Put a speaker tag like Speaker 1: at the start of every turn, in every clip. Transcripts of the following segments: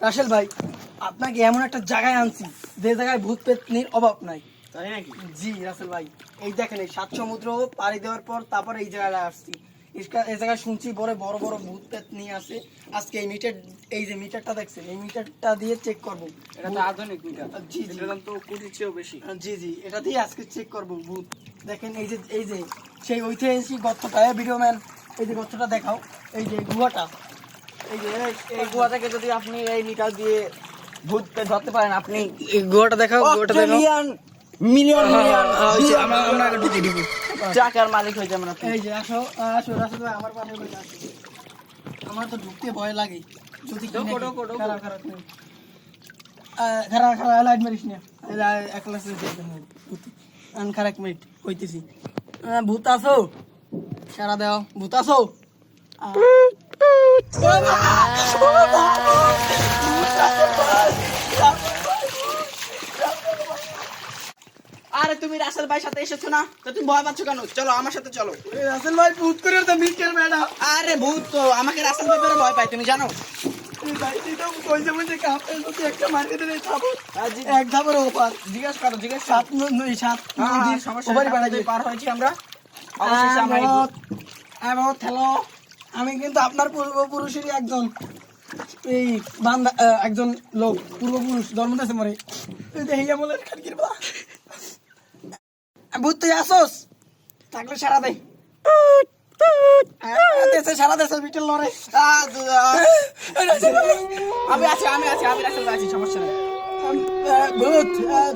Speaker 1: রাসেল ভাই আপনাকে এমন একটা জায়গায় আনছি যে জায়গায় ভূত পেতনির অভাব নাই।
Speaker 2: তাই নাকি?
Speaker 1: জি রাসেল ভাই এই দেখেন এই সাত সমুদ্র পাড়ি দেওয়ার পর তারপর এই জায়গায় আসছি। এই জায়গায় শুনছি বড় বড় বড় ভূত পেত নিয়ে আসে আজকে এই মিটার এই যে মিটারটা দেখছেন এই মিটারটা দিয়ে চেক করব।
Speaker 2: এটা তো আধুনিক মিটার
Speaker 1: জি, জি।
Speaker 2: দাম তো কোটির চেয়েও বেশি।
Speaker 1: জি জি এটা দিয়ে আজকে চেক করব ভূত। দেখেন এই যে এই যে সেই ওইতে এসি গর্তটা ভিডিও ম্যান এই যে গর্তটা দেখাও। এই যে গুহাটা। এই যে এই-
Speaker 2: এই গুহা থেকে যদি আপনি এই মিটার দিয়ে ভূত ধরতে পারেন আপনি
Speaker 1: এই গুহাটা দেখাও গুহাটা দেখাও।
Speaker 2: মিলিয়ন মিলিয়ন মিলিয়ন
Speaker 1: যে আমরা আমরা আগে ঢুকি ঢুকি।
Speaker 2: টাকার মালিক হয়ে যাবেন আপনি।
Speaker 1: এই যে আসো আসো ভাই আমার পাশে বসে আসো আমার তো ঢুকতে ভয় লাগে। যদি। খারাপ খারাপ খারাপ খারাপ লাইট মারিস না। এক ক্লাসে খারাপ মিনিট কইতেছি। ভূত আছো? সারা দাও ভূত আছো?
Speaker 2: আরে তুমি রাসেল ভাইয়ের সাথে এসেছ না? তো তুমি ভয় পাচ্ছ কেন? চলো আমার সাথে চলো।
Speaker 1: রাসেল ভাই ভূত করে তো মিস্টার ম্যাডাম
Speaker 2: আরে ভূত তো আমাকে রাসেল ভাই পেরে ভয় পায় তুমি জানো?
Speaker 1: ভাই
Speaker 2: হ্যাঁ,
Speaker 1: এক ধাপের ওপার।
Speaker 2: জিজ্ঞেস করো জিজ্ঞেস
Speaker 1: সাত ন- নয় সাত
Speaker 2: হ্যাঁ, নেই,
Speaker 1: যায়।
Speaker 2: পার হয়েছি আমরা।
Speaker 1: আমি কিন্তু আপনার পূর্বপুরুষেরই একজন এই বান্দা একজন লোক পূর্বপুরুষ জন্মদাসে মরে এই যে হিয়া বলে খানকির বা তুই আসোস? থাকলে সারা দে। আহ, দেশে সারা দেশে বিটেল লড়ে
Speaker 2: আহ, দু- আহ, আমি আছি আমি আছি আমি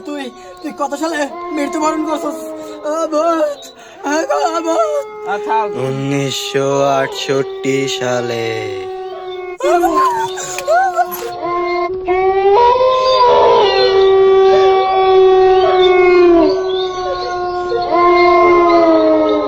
Speaker 1: তুই তুই কত সালে মৃত্যুবরণ করছস?
Speaker 3: উনিশশো আটষট্টি সালে।